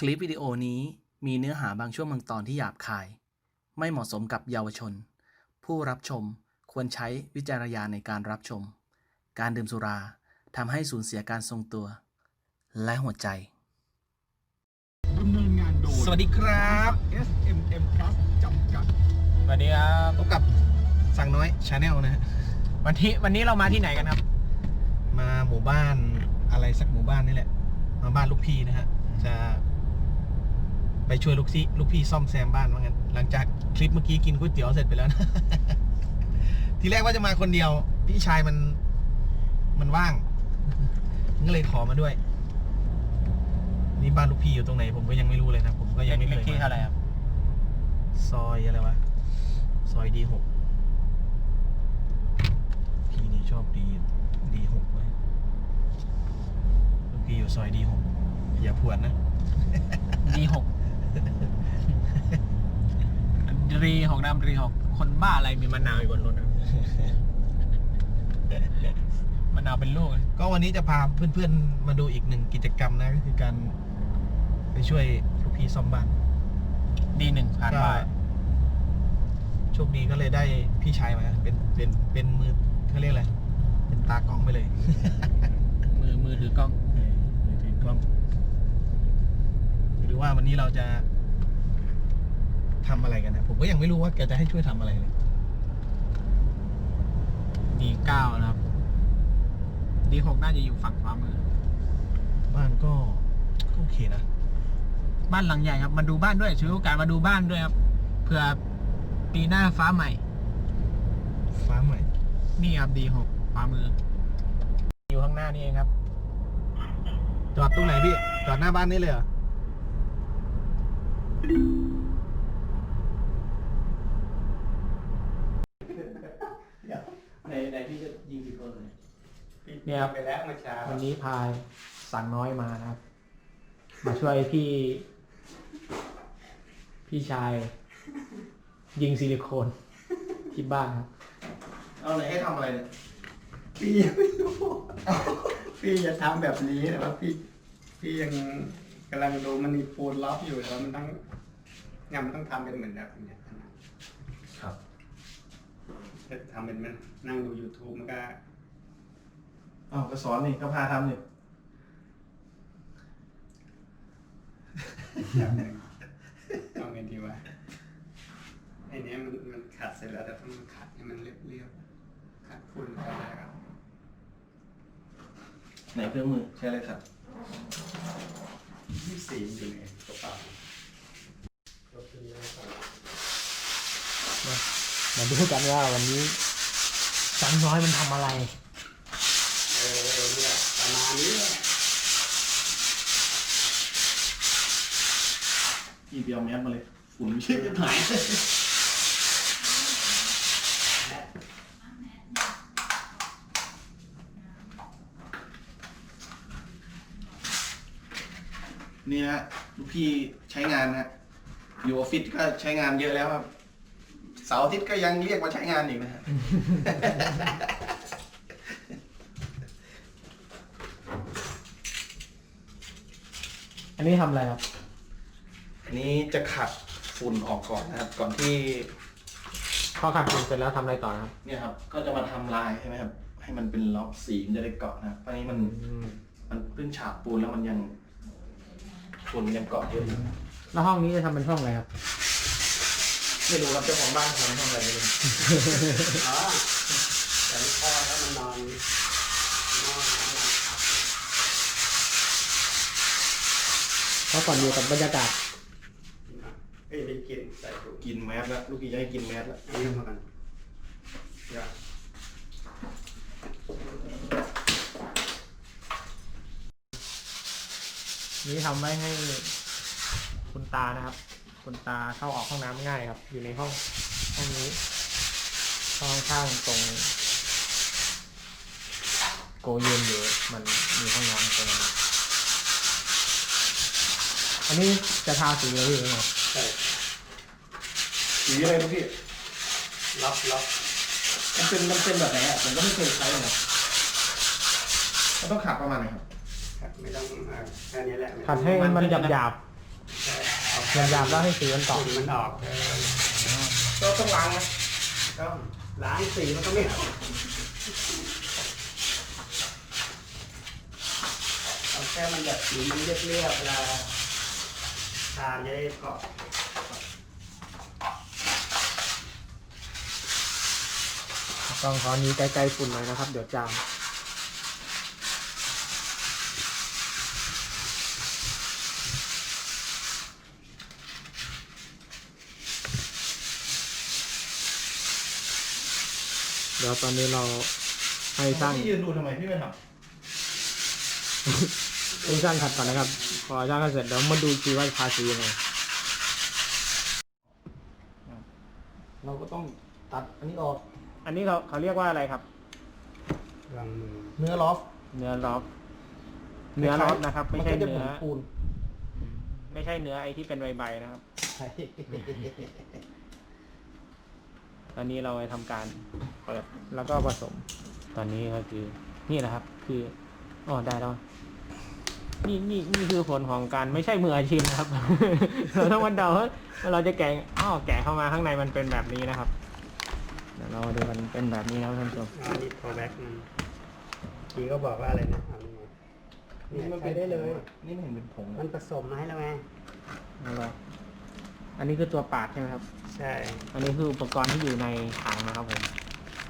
คลิปวิดีโอนี้มีเนื้อหาบางช่วงบางตอนที่หยาบคาย ไม่เหมาะสมกับเยาวชน ผู้รับชมควรใช้วิจารณญาณในการรับชม การดื่มสุราทำให้สูญเสียการทรงตัว และหัวใจ ดำเนินงานโดย สวัสดีครับ SMM Plus จำกัดสวัสดีครับพบกับสั่งน้อยชาแนลนะฮะวันที่วันนี้เรามาที่ไหนกันครับ มาหมู่บ้านอะไรสักหมู่บ้านนี่แหละมาบ้านลูกพี่นะฮะจะ ไปช่วยลูกซี่ลูกพี่ซ่อมแซมบ้านว่างั้นหลังจากคลิปเมื่อกี้กินก๋วยเตี๋ยวเสร็จไปแล้วนะทีแรกว่าจะมาคนเดียว พี่ชายมันมันว่างก็เลยขอมาด้วย นี่บ้านลูกพี่อยู่ตรงไหน ผมก็ยังไม่รู้เลยนะผมก็ยังไม่เคยที่มาเท่าไหร่ครับซอยอะไรวะซอยดีหกพี่นี่ชอบดีดีหกเลยลูกพี่อยู่ซอยดีหกอย่าพวดนะดีหก ดีหกน้ำดีหกคนบ้าอะไรมีมะนาวอยู่บนรถอะมะนาวเป็นลูกเลยก็วันนี้จะพาเพื่อนๆ มาดูอีกหนึ่งกิจกรรมนะก็คือการไปช่วยลูกพี่ซ่อมบ้านดีหนึ่งผ่านก็ไปโชคดีก็เลยได้พี่ชายมาเป็นเป็นเป็นมือเขาเรียกอะไรเป็นตากล้องไปเลยมือมือถือกล้อง เออมือถือกล้อง หรือว่าวันนี้เราจะทำอะไรกันนะ ผมก็ยังไม่รู้ว่าแกจะให้ช่วยทำอะไรเลย ดีเก้านะครับ ดีหกน่าจะอยู่ฝั่งขวามือ บ้านก็ก็โอเคนะ บ้านหลังใหญ่ครับ มาดูบ้านด้วยถือโอกาสมาดูบ้านด้วยครับ เผื่อปีหน้าฟ้าใหม่ ฟ้าใหม่ นี่ครับดีหกขวามือ อยู่ข้างหน้านี่เองครับ จอดตรงไหนพี่ จอดหน้าบ้านนี่เลยเหรอ ในในพี่จะยิงกี่คนเลยเนี่ยครับ ไปแล้วเมื่อเช้าวันนี้พายสั่งน้อยมานะครับ มาช่วยพี่ พี่ชาย ยิงซิลิโคนที่บ้านครับเอาไหนให้ทำอะไรเนี่ยพี่ยังไม่รู้ พี่จะทำแบบนี้แต่ว่าพี่ พี่ยังกำลังดูมันมีปูนล็อกอยู่แล้วมันต้อง ยังมันต้องทำเป็นเหมือนแบบเนี้ยครับ ถ้าทำเป็นมันนั่งดู YouTube มันก็อ้าวก็สอนนี่ก็พาทำนี่แบบหนึงเอาไงดีวะไอเนี้ยมันมันขัดเสร็จแล้วแต่ต้องมันขัดให้มันเรียบๆขัดฝุ่นอะไรครับไหนเครื่องมือใช้อะไรครับ ยี่สีอยู่ในกระเป๋า มาดูกันว่าวันนี้สังน้อยมันทำอะไร เออเนี่ยประมาณนี้แหละพี่เบียวแมสมาเลยฝุ่นเชื่อจะหายนี่นะลูกพี่ใช้งานนะอยู่ออฟฟิศก็ใช้งานเยอะแล้วครับ เสาร์อาทิตย์ก็ยังเรียกว่าใช้งานอีกนะฮะ อันนี้ทำอะไรครับ อันนี้จะขัดฝุ่นออกก่อนนะครับ ก่อนที่พอขัดฝุ่นเสร็จแล้วทำอะไรต่อนะครับเนี่ยครับ ก็จะมาทำลายใช่ไหมครับ ให้มันเป็นล็อกสีมันจะได้เกาะนะครับเพราะนี้มันมันเพิ่งฉาบปูนแล้วมันยังฝุ่นมันยังเกาะเยอะอยู่แล้วห้องนี้จะทำเป็นห้องอะไรครับ ไม่รู้ครับเจ้าของบ้านทำทำอะไรไม่รู้อ๋อแต่พ่อแล้วมันนอนนอนนอนเพราะก่อนอยู่กับบรรยากาศเอ้ยได้กินใส่ถุงกินแมสแล้วลูกพี่จะให้กินแมสแล้วอันนี้มากันเดี๋ยวนี้ทำไว้ให้คุณตานะครับ คุณตาเข้าออกห้องน้ำง่ายครับ อยู่ในห้องห้องนี้ห้องข้างๆตรงโกเย็นอยู่มันมีห้องน้ำตรงนั้นอันนี้จะทาสีอะไรอยู่ไหมใส่สีอะไรลูกพี่ล็อกล็อกมันเป็นมันเป็นแบบไหนอะผมก็ไม่เคยใช้เลยนะมันต้องขัดประมาณไหนครับครับไม่ต้องอ่าแค่นี้แหละขัดให้มันหยาบห ยาบเอาเสียบหยาบแล้วให้สีมันต่อสีมันออกก็ต้องล้างนะก็ล้างสีมันก็ไม่ออกเอาแค่มันแบบสีมันเรียบๆเวลาทานจะได้เกาะต้องขอนี้ใกล้ๆฝุ่นหน่อยนะครับ เดี๋ยวจาม เดี๋ยวตอนนี้เราให้ช่างพี่ยืนดูทำไมพี่ไม่ทให้ช่างขัดก่อนนะครับ พอช่างขัดเสร็จเดี๋ยวมาดูอีกทีว่าทาสียังไงำเราก็ต้องตัดอันนี้ออกอันนี้เขาเขาเรียกว่าอะไรครับวางมือเนื้อลอฟเนื้อล็อบเนื้อล็อบนะครับ ไม่ใช่นก็จะเนื้อหมืปูนไม่ใช่เนื้อไอ้ที่เป็นใบๆนะครับ ใช่ ตอนนี้เราไปทำการเปิดแล้วก็ผสม ตอนนี้ก็คือนี่นะครับ คืออ๋อได้แล้วนี่นี่นี่คือผลของการไม่ใช่มืออาชีพนะครับ เราต้องมาเดาว่าเราจะแกะอ้อแกะเข้ามาข้างในมันเป็นแบบนี้นะครับเดี๋ยวเรามาดูมันเป็นแบบนี้นะครับท่านผู้ชมอันนี้โทรแบ็กมันทีก็บอกว่าอะไรนะเอานี่ไงนี่มันไปได้เลย นี่ไม่เห็นเป็นผงมันผสมมาให้แล้วไงเอาละ อันนี้คือตัวปาดใช่ไหมครับ ใช่ อันนี้คืออุปกรณ์ที่อยู่ในถังนะครับผม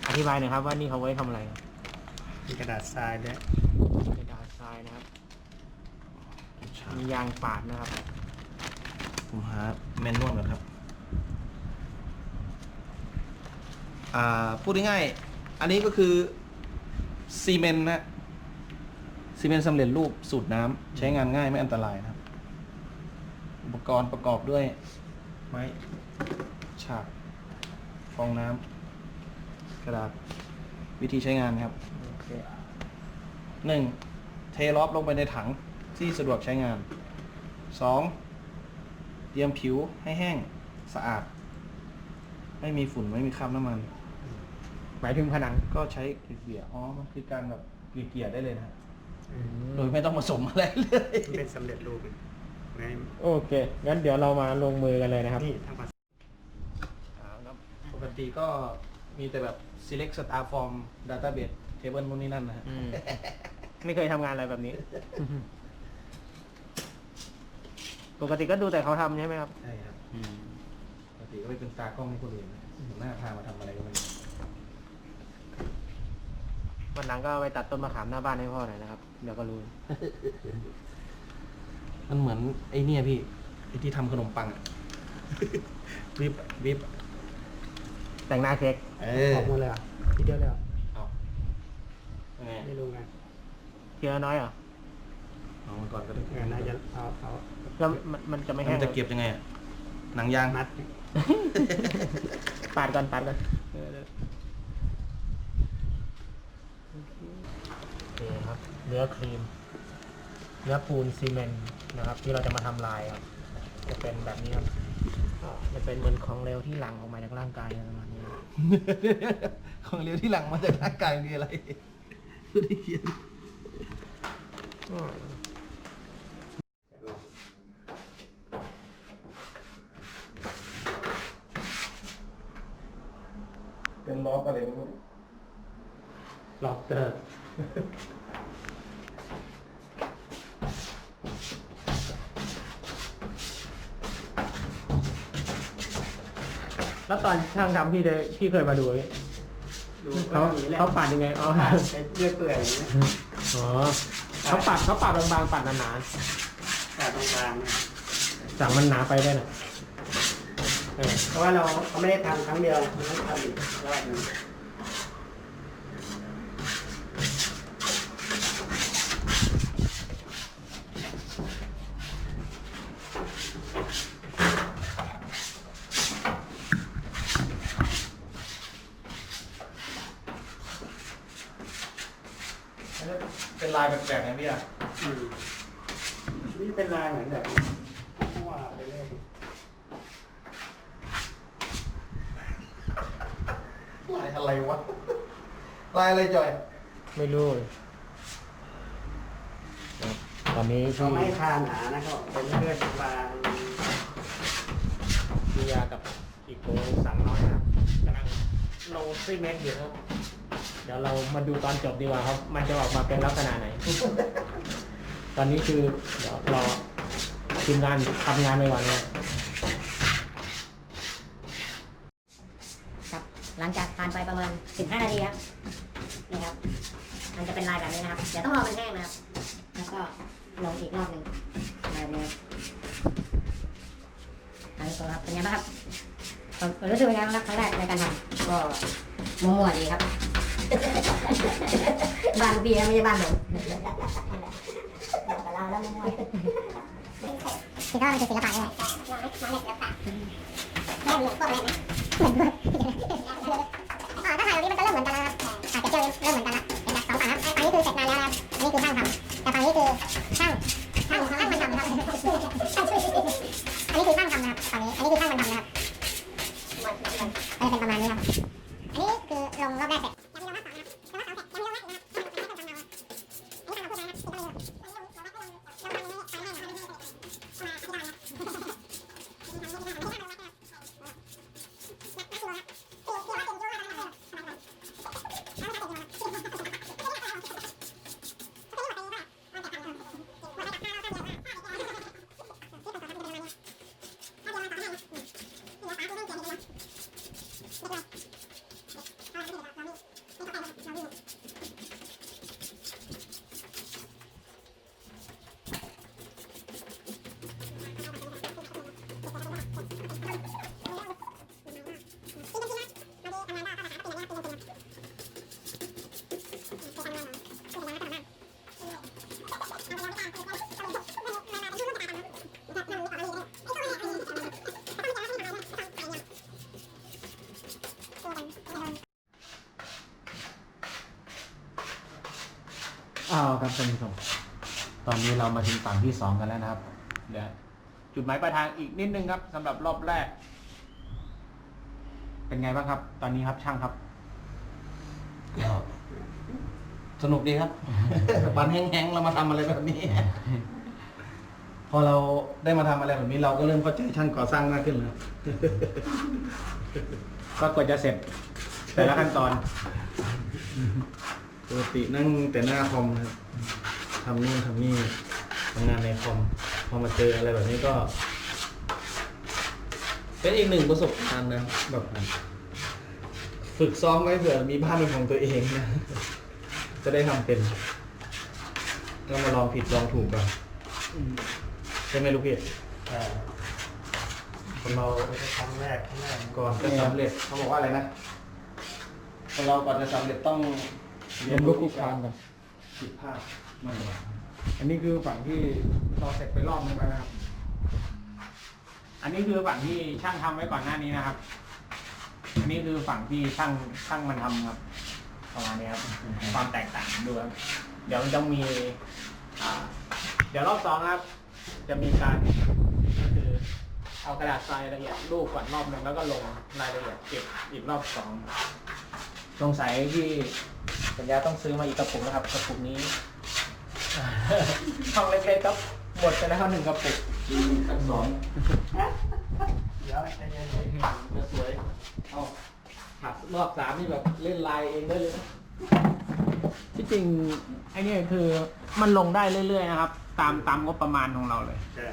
อธิบายหน่อยครับว่านี่เขาไว้ทำอะไรมีกระดาษทรายด้วยกระดาษทรายนะครับ มียางปาดนะครับ ผมหาแมนนวลก่อนครับ อ่า พูดง่ายๆ อันนี้ก็คือซีเมนต์นะซีเมนต์สำเร็จรูปสูตรน้ำใช้งานง่ายไม่อันตรายนะครับ อุปกรณ์ประกอบด้วย ไม้ฉากฟองน้ำกระดาษวิธีใช้งานครับโอเคหนึ่งเทล็อบลงไปในถังที่สะดวกใช้งานสองเตรียมผิวให้แห้งสะอาด ไม่มีฝุ่นไม่มีคราบน้ำมัน หมายถึงผนังก็ใช้เกลี่ยๆอ๋อมันคือการแบบเกลี่ยๆได้เลยนะโดยไม่ต้องผสมอะไรเลยมันเป็นสำเร็จรูป ไงโอเค งั้นเดี๋ยวเรามาลงมือกันเลยนะครับ นี่ทางภาษาปกติก็มีแต่แบบ select star form database table นู่นนี่นั่นนะฮะ อืมไม่เคยทำงานอะไรแบบนี้ ปกติก็ดูแต่เขาทำใช่ไหมครับ ใช่ครับปกติก็ไปเป็นตากล้องให้คนอื่นนะหน้าพามาทำอะไรก็ไม่รู้วันหลังก็เอาไปตัดต้นมะขามหน้าบ้านให้พ่อหน่อยนะครับ เดี๋ยวก็รู้ มันเหมือนไอ้เนี่ยพี่ไอ้ที่ทำขนมปังอะ วิบวิบแต่งหน้าเค้กเอออกมาเลยอะทีเดียวเลยเหรอเอายังไงไม่รู้ไงเทียละน้อยเหรอเอามาก่อนก็ได้เออน่าจะเอาเอาแล้วมันมันจะไม่แล้วแห้มังนจะเก็บยังไงอะหนังยางมัดปาดก่อนปาดก่อนเออโอเคครับเนื้อครีม เนื้อปูนซีเมนต์นะครับ ที่เราจะมาทำลายครับ จะเป็นแบบนี้ครับอ่าจะเป็นเหมือนของเหลวที่หลั่งออกมาจากร่างกายประมาณนี้ของเหลวที่หลังมาจากร่างกายมีอะไรไม่ได้เขียนอืมเป็นล้ออะไรไม่รู้ล็อกเตอร์ แล้วตอนช่างทำพี่ได้พี่เคยมาดูไหมดูเขาก็อย่างนี้แหละเขาปัดยังไงอ๋อปัดใช้เลือดเปื่อยอย่างนี้อ๋อเขาปัดเขาปัดบางๆปัดหนาแต่ตรงกลางเนี่ยๆสั่งมันหนาไปได้หน่อยเออเพราะว่าเราเขาไม่ได้ทำครั้งเดียวมันต้องทำอีกรอบหนึง ลายแปลกๆไงพี่อะอืมนี่เป็นลายเหมือนแบบว่าไปเรื่อยลายอะไรวะ ลายอะไรจอยไม่รู้เลยตอนนี้เขาพี่ไม่ทาหนานะครับเป็นเลือดบางกับอีโกสามน้อยนะครับกำลังลงซีเมนต์อยู่ครับ เดี๋ยวเรามาดูตอนจบดีกว่าครับ มันจะออกมาเป็นลักษณะไหน ตอนนี้คือเดี๋ยวรอทีมงานทำงานไปก่อนนะครับครับ หลังจากผ่านไปประมาณ 15 นาทีครับ นี่ครับ มันจะเป็นลายแบบนี้นะครับ เดี๋ยวต้องรอมันแห้งนะครับ แล้วก็ลงอีกรอบหนึ่งแบบนี้อันนี้ครับเป็นไงบ้างครับผมรู้สึกเป็นไงบ้างครับครั้งแรกในการทำก็มั่วๆดีครับ บ้านพี่นะไม่ใช่บ้านผมบอกกับเราแล้วมั่วๆคือก็มันคือศิลปะเลยน้อยศิลปะไม่มีพวกอะไรนะอ่าถ้าถ่ายตรงนี้มันจะเริ่มเหมือนกันแล้วนะครับอ่าเ texture เริ่มเหมือนกันแล้วเป็นแบบสองฝั่งครับอันนี้คือเสร็จนานแล้วนะครับอันนี้คือช่างทำแต่ฝั่งนี้คือช่างช่างช่างมันทำนะครับอันนี้คือช่างทำนะครับฝั่งนี้ อันนี้คือช่างมันทำนะครับก็จะเป็นประมาณนี้ครับ อันนี้คือลงรอบแรกเสร็จยังมีลงรอบสองนะครับลงรอบสองเสร็จยังมีลงรอบนะครับอันนี้ทำเราอันนี้ทำเราพูดนะครับที่ต้องมีลงรอบแรกลงรอบนี้ลงรอบนี้ลงรอบนี้มาอธิบายนะ อ้าวครับท่านผู้ชมตอนนี้เรามาถึงฝั่งที่สองกันแล้วนะครับเดี๋ยวจุดหมายปลายทางอีกนิดนึงครับสำหรับรอบแรก เป็นไงบ้างครับ ตอนนี้ครับช่างครับก็สนุกดีครับ วันแห้งๆเรามาทำอะไรแบบนี้ พอเราได้มาทำอะไรแบบนี้ เราก็เริ่มเข้าใจช่างก่อสร้างมากขึ้นแล้วก็กว่าจะเสร็จแต่ละขั้นตอน ปกตินั่งแต่หน้าคอมนะครับทำนู่นทำนี่ทำงานในคอม พอมาเจออะไรแบบนี้ก็ เป็นอีกหนึ่งประสบการณ์นะครับแบบฝึกซ้อมไว้เผื่อมีบ้านเป็นของตัวเองนะ จะได้ทำเป็นก็มาลองผิดลองถูกกันใช่ไหมลูกพี่คนเราครั้งแรกครั้งแรกก่อนจะสำเร็จเขาบอกว่าอะไรนะคนเราก่อนจะสำเร็จต้อง เรียนรู้คุกคานกันผิดพลาดไม่หรอกอันนี้คือฝั่งที่เราเสร็จไปรอบนึงแล้วนะครับ อันนี้คือฝั่งที่ช่างทำไว้ก่อนหน้านี้นะครับ อันนี้คือฝั่งที่ช่างช่างมันทำครับประมาณนี้ครับ ความแตกต่างดูครับ เดี๋ยวมันจะมีอ่าเดี๋ยวรอบสองครับ จะมีการก็คือเอากระดาษทรายละเอียดรูปก่อนรอบหนึ่งแล้วก็ลงรายละเอียดเก็บอีกรอบสองสงสัยที่ สัญญาต้องซื้อมาอีกกระปุกนะครับกระปุกนี้ ช่องเล็กๆครับหมดไปแล้วหนึ่งกระปุกขั้นสองเดี๋ยวใจเย็นจะสวยเอาหักรอบสามนี่แบบเล่นลายเองได้เลยนะที่จริงไอ้นี่คือมันลงได้เรื่อยๆนะครับ ตามตามงบประมาณของเราเลย ใช่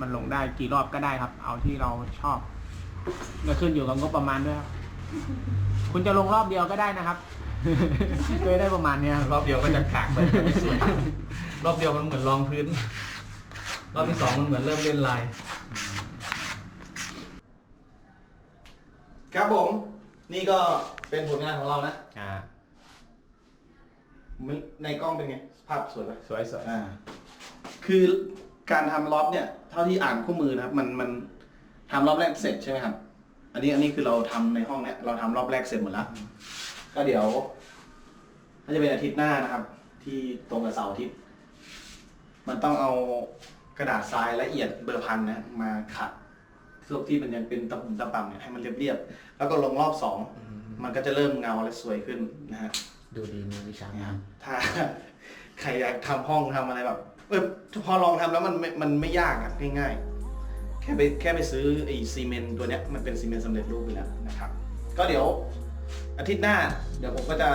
มันลงได้กี่รอบก็ได้ครับ เอาที่เราชอบก็ขึ้นอยู่กับงบประมาณด้วยครับ คุณจะลงรอบเดียวก็ได้นะครับ เคยได้ประมาณเนี้ยครับรอบเดียวก็จะขากไปไม่สวย รอบเดียวมันเหมือนรองพื้น รอบที่สองมันเหมือนเริ่มเล่นลาย ครับผม นี่ก็เป็นผลงานของเรานะอ่าในกล้องเป็นไง ภาพสวยไหมสวยสวยอ่า คือการทำล็อบเนี่ย เท่าที่อ่านคู่มือนะครับ มันมันทำรอบแรกเสร็จใช่ไหมครับ อันนี้อันนี้คือเราทำในห้องเนี่ยเราทำรอบแรกเสร็จหมดแล้ว ก็เดี๋ยวน่าจะเป็นอาทิตย์หน้านะครับ ที่ตรงกับเสาร์อาทิตย์ มันต้องเอากระดาษทรายละเอียดเบอร์พันนะมาขัดพวกที่มันยังเป็นตะปุ่มตะป่ำเนี่ยให้มันเรียบๆแล้วก็ลงรอบสองมันก็จะเริ่มเงาและสวยขึ้นนะฮะดูดีมีวิชานะครับถ้าใครอยากทำห้องทำอะไรแบบเออพอลองทำแล้วมันไม่มันไม่ยากอะง่าย ๆแค่ค่ไปแค่ไปซื้อไอ้ซีเมนต์ตัวเนี้ยมันเป็นซีเมนต์สำเร็จรูปไปแล้วนะครับ ก็เดี๋ยว อาทิตย์หน้า เดี๋ยวผมก็จะ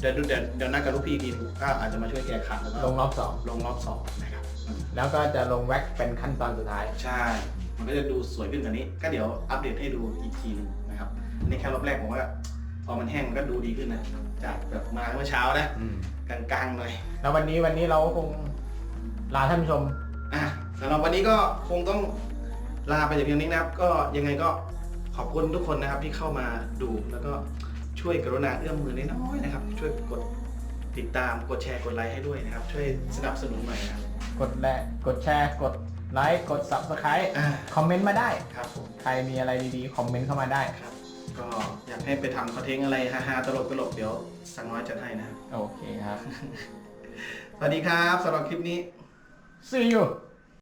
เดี๋ยวดูเดี๋ยวเดี๋ยวนัดกับลูกพี่อีกทีหนึ่งก็อาจจะมาช่วยแก้ขัดแล้วก็ลงรอบสองลงรอบสองนะครับอืมแล้วก็จะลงแว็กเป็นขั้นตอนสุดท้าย ใช่ มันก็จะดูสวยขึ้นกว่านี้ ก็เดี๋ยวอัปเดตให้ดูอีกทีหนึงนะครับอันนี้แค่รอบแรกผมว่าพอมันแห้งมันก็ดูดีขึ้นนะจากแบบมาเมื่อเช้านะกลางๆหน่อย แล้ววันนี้วันนี้เราคงลาท่านผู้ชม อะสำหรับวันนี้ก็คงต้องลาไปแต่เพียงนี้นะครับ ก็ยังไงก็ ขอบคุณทุกคนนะครับที่เข้ามาดูแล้วก็ช่วยกรุณาเอื้อมมือน้อยๆนะครับ ช่วยกดติดตามกดแชร์กดไลค์ให้ด้วยนะครับ ช่วยสนับสนุนหน่อยนะครับกดแลกดแชร์กดไลค์กด subscribe อ่าคอมเมนต์มาได้ ครับผมใครมีอะไรดีๆ คอมเมนต์เข้ามาได้ ครับ ก็อยากให้ไปทำคอนเทนต์อะไรฮาๆตลกๆเดี๋ยวสั่งน้อยจัดให้นะครับโอเคครับ สวัสดีครับสำหรับคลิปนี้ see you